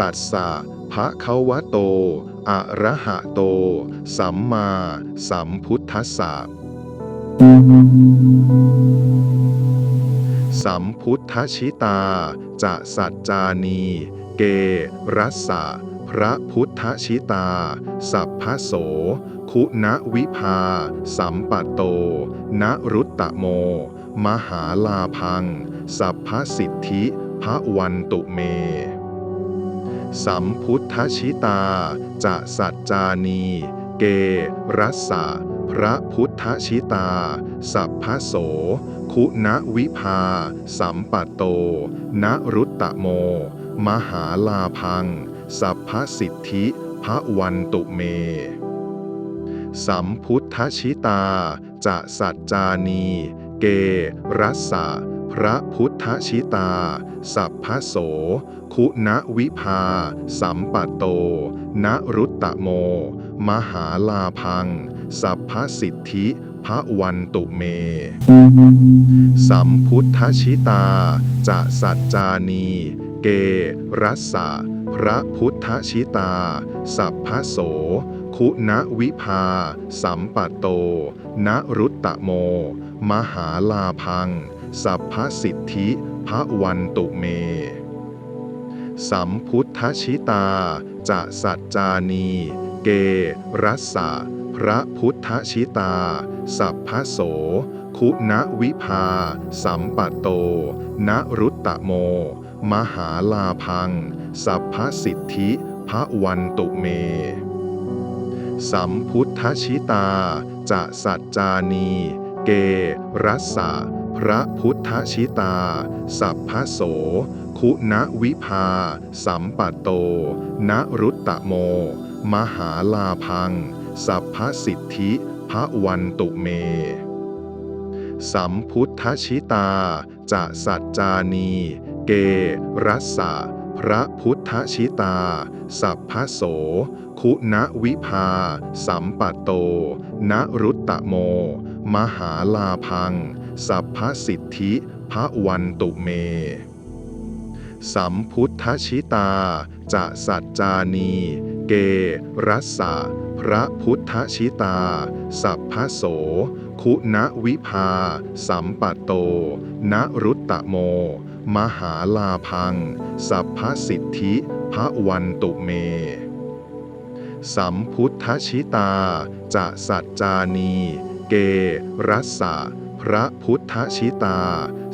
ตัสสะภะคะวะโต อะระหะโต สัมมาสัมพุทธัสสะสัมพุทธชิตา จะสัจจานี เก รัสสะพระพุทธชิตา สัพพโส คุณวิภา สัมปัตโต นรุตตะโม มหาลาพัง สัพพสิทธิพระวันตุเม สัมพุทธชิตา จะสัจจานี เกรัสสะพระพุทธชิตา สัพพโส คุณวิภา สัมปัตโต นรุตตะโม มหาลาพัง สัพพสิทธิพระวันตุเม สัมพุทธชิตา จะสัจจานี เกรัสสะ ระพุทธชิตา สัพพโส คุณวิภา สัมปัตโต นรุตตะโม มหาลาพัง สัพพสิทธิพระวันตุเม สัมพุทธชิตา จะสัจจานี เก รัสสะ พระพุทธชิตา สัพพโส คุณวิภา สัมปัตโต นรุตตะโม มหาลาพัง สัพพสิทธิพระวันตุเม สัมพุทธชิตา จะสัจจานี เกรัสสะพระพุทธชิตา สัพพโส คุณวิภา สัมปัตโต นรุตตะโม มหาลาพัง สัพพสิทธิพระวันตุเม สัมพุทธชิตา จะสัจจานี เกรัสสะ พระพุทธชิตา สัพพโส คุณวิภา สัมปัตโต นรุตตะโม มหาลาพัง สัพพสิทธิพระวันตุเม สัมพุทธชิตา จะสัจจานี เก รัสสะพระพุทธชิตา สัพพโส คุณวิภา สัมปัตโต นรุตตะโม มหาลาพัง สัพพสิทธิพระวันตุเม สัมพุทธชิตา จะสัจจานี เก รัสสะพระพุทธชิตา สัพพโส คุณวิภา สัมปัตโต นรุตตะโม มหาลาพัง สัพพสิทธิพระวันตุเมสัมพุทธชิตา จะสัจจานี เก รัสสะ ระพุทธชิตา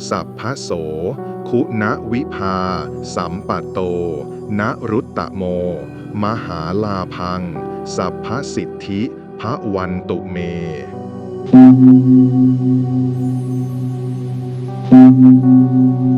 สัพพโส คุณวิภา สัมปัตโต นรุตตะโม มหาลาพัง สัพพสิทธิพระวันตุเม Thank you.